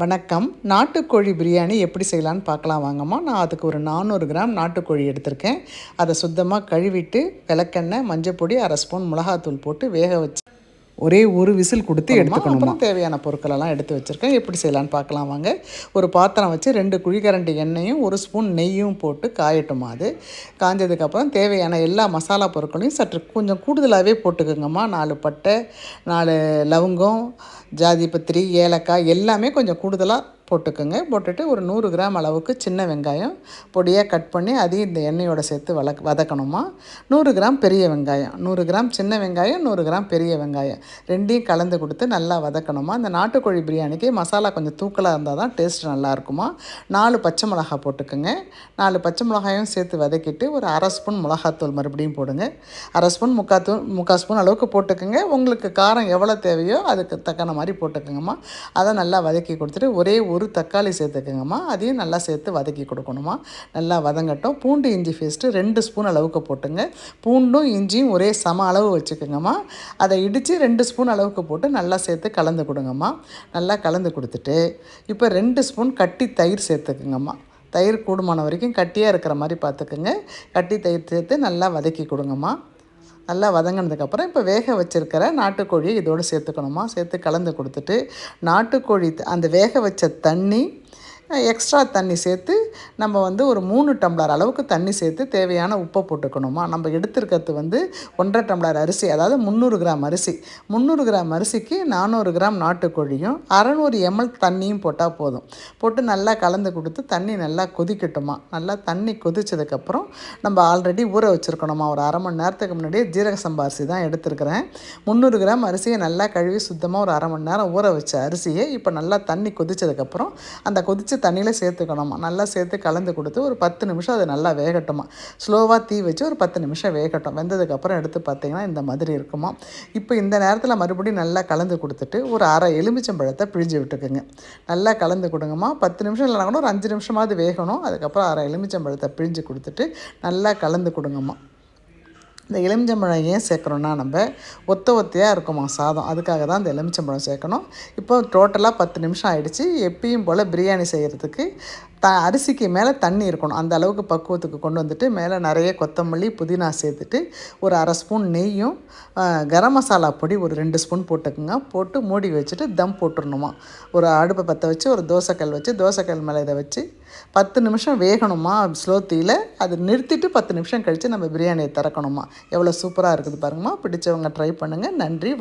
வணக்கம். நாட்டுக்கோழி பிரியாணி எப்படி செய்யலான்னு பார்க்கலாம் வாங்கம்மா. நான் அதுக்கு ஒரு நானூறு கிராம் நாட்டுக்கோழி எடுத்திருக்கேன். அதை சுத்தமாக கழுவிட்டு விளக்கெண்ணெய் மஞ்சப்பொடி அரை ஸ்பூன் மிளகாத்தூள் போட்டு வேக வச்சு ஒரே ஒரு விசில் கொடுத்து எடுத்துக்கணும்? அப்புறம் தேவையான பொருட்களெல்லாம் எடுத்து வச்சுருக்கேன். எப்படி செய்யலான்னு பார்க்கலாம் வாங்க. ஒரு பாத்திரம் வச்சு ரெண்டு குழிக்கரண்டி எண்ணெயும் ஒரு ஸ்பூன் நெய்யும் போட்டு காயட்டுமா அது. காஞ்சதுக்கப்புறம் தேவையான எல்லா மசாலா பொருட்களையும் சற்று கொஞ்சம் கூடுதலாகவே போட்டுக்கோங்கம்மா. நாலு பட்டை நாலு லவங்கம் ஜாதி பத்திரி ஏலக்காய் எல்லாமே கொஞ்சம் கூடுதலாக போட்டுக்கோங்க. போட்டுட்டு ஒரு நூறு கிராம் அளவுக்கு சின்ன வெங்காயம் பொடியாக கட் பண்ணி அதையும் இந்த எண்ணெயோடு சேர்த்து வளக் வதக்கணுமா? நூறு கிராம் பெரிய வெங்காயம் நூறு கிராம் சின்ன வெங்காயம் நூறு கிராம் பெரிய வெங்காயம் ரெண்டையும் கலந்து கொடுத்து நல்லா வதக்கணுமா? இந்த நாட்டுக்கோழி பிரியாணிக்கு மசாலா கொஞ்சம் தூக்கலாக இருந்தால் தான் டேஸ்ட் நல்லாயிருக்குமா நாலு பச்சை மிளகா போட்டுக்கோங்க. நாலு பச்சை மிளகாயும் சேர்த்து வதக்கிட்டு ஒரு அரை ஸ்பூன் மிளகாத்தூள் மறுபடியும் போடுங்க. அரை ஸ்பூன் முக்காத்தூள் முக்கால் ஸ்பூன் அளவுக்கு போட்டுக்கோங்க. உங்களுக்கு காரம் எவ்வளோ தேவையோ அதுக்கு தக்கன மாதிரி போட்டுக்கோங்கம்மா. அதை நல்லா வதக்கி கொடுத்துட்டு ஒரே ஒரு ஒரு தக்காளி சேர்த்துக்கோங்கம்மா. அதையும் நல்லா சேர்த்து வதக்கி கொடுக்கணுமா. நல்லா வதங்கட்டும். பூண்டு இஞ்சி பேஸ்ட்டு ரெண்டு ஸ்பூன் அளவுக்கு போட்டுங்க. பூண்டும் இஞ்சியும் ஒரே சம அளவு வச்சுக்கோங்கம்மா. அதை இடித்து ரெண்டு ஸ்பூன் அளவுக்கு போட்டு நல்லா சேர்த்து கலந்து கொடுங்கம்மா. நல்லா கலந்து கொடுத்துட்டு இப்போ ரெண்டு ஸ்பூன் கட்டி தயிர் சேர்த்துக்குங்கம்மா. தயிர் கூடுமான வரைக்கும் கட்டியாக இருக்கிற மாதிரி பார்த்துக்குங்க. கட்டி தயிர் சேர்த்து நல்லா வதக்கி கொடுங்கம்மா. நல்லா வதங்கினதுக்கப்புறம் இப்போ வேக வச்சுருக்கிற நாட்டுக்கோழியை இதோடு சேர்த்துக்கணுமா? சேர்த்து கலந்து கொடுத்துட்டு நாட்டுக்கோழி அந்த வேக வச்ச தண்ணி எக்ஸ்ட்ரா தண்ணி சேர்த்து நம்ம வந்து ஒரு மூணு டம்ளர் அளவுக்கு தண்ணி சேர்த்து தேவையான உப்பை போட்டுக்கணுமா? நம்ம எடுத்துருக்கிறது வந்து ஒன்றரை டம்ளர் அரிசி அதாவது முந்நூறு கிராம் அரிசி. முந்நூறு கிராம் அரிசிக்கு நானூறு கிராம் நாட்டுக்கோழியும் அறநூறு எம்எல் தண்ணியும் போட்டால் போதும். போட்டு நல்லா கலந்து கொடுத்து தண்ணி நல்லா கொதிக்கட்டுமா? நல்லா தண்ணி கொதிச்சதுக்கப்புறம் நம்ம ஆல்ரெடி ஊற வச்சுருக்கணுமா? ஒரு அரை மணி நேரத்துக்கு முன்னாடியே ஜீரக சம்பா அரிசி தான் எடுத்துருக்கிறேன். முந்நூறு கிராம் அரிசியை நல்லா கழுவி சுத்தமாக ஒரு அரை மணி நேரம் ஊற வச்ச அரிசியை இப்போ நல்லா தண்ணி கொதிச்சதுக்கப்புறம் அந்த கொதிச்ச தண்ணியில் சேர்த்துக்கணுமா? நல்லா சேர்த்து கலந்து கொடுத்து ஒரு பத்து நிமிஷம் அது நல்லா வேகட்டுமா? ஸ்லோவாக தீ வச்சு ஒரு பத்து நிமிஷம் வேகட்டும். வெந்ததுக்கப்புறம் எடுத்து பார்த்தீங்கன்னா இந்த மாதிரி இருக்குமா? இப்போ இந்த நேரத்தில் மறுபடியும் நல்லா கலந்து கொடுத்துட்டு ஒரு அரை எலுமிச்சம்பழத்தை பிழிஞ்சு விட்டுக்குங்க. நல்லா கலந்து கொடுங்கம்மா. பத்து நிமிஷம் இல்லைனா கூட ஒரு அஞ்சு நிமிஷமாவது வேகணும். அதுக்கப்புறம் அரை எலுமிச்சம்பழத்தை பிழிஞ்சு கொடுத்துட்டு நல்லா கலந்து கொடுங்கம்மா. இந்த எலுமிச்சம்பழம் ஏன் சேர்க்குறோன்னா நம்ம ஒத்த ஒத்தையாக இருக்குமா சாதம். அதுக்காக தான் இந்த எலுமிச்சம்பழம் சேர்க்கணும். இப்போ டோட்டலாக பத்து நிமிஷம் ஆகிடுச்சு எப்பயும் போல் பிரியாணி செய்கிறதுக்கு த அரிசிக்கு மேலே தண்ணி இருக்கணும். அந்த அளவுக்கு பக்குவத்துக்கு கொண்டு வந்துட்டு மேலே நிறைய கொத்தமல்லி புதினா சேர்த்துட்டு ஒரு அரை ஸ்பூன் நெய்யும் கரம் மசாலா பொடி ஒரு ரெண்டு ஸ்பூன் போட்டுக்குங்க. போட்டு மூடி வச்சுட்டு தம் போட்டுடணுமா. ஒரு அடுப்பை பற்ற வச்சு ஒரு தோசைக்கல் வச்சு தோசைக்கல் மேலே இதை வச்சு பத்து நிமிஷம் வேகணுமா ஸ்லோ தீயில் அது நிறுத்திட்டு பத்து நிமிஷம் கழித்து நம்ம பிரியாணியை திறக்கணுமா. எவ்வளோ சூப்பராக இருக்குது பாருங்கம்மா. பிடிச்சவங்க ட்ரை பண்ணுங்கள் நன்றி.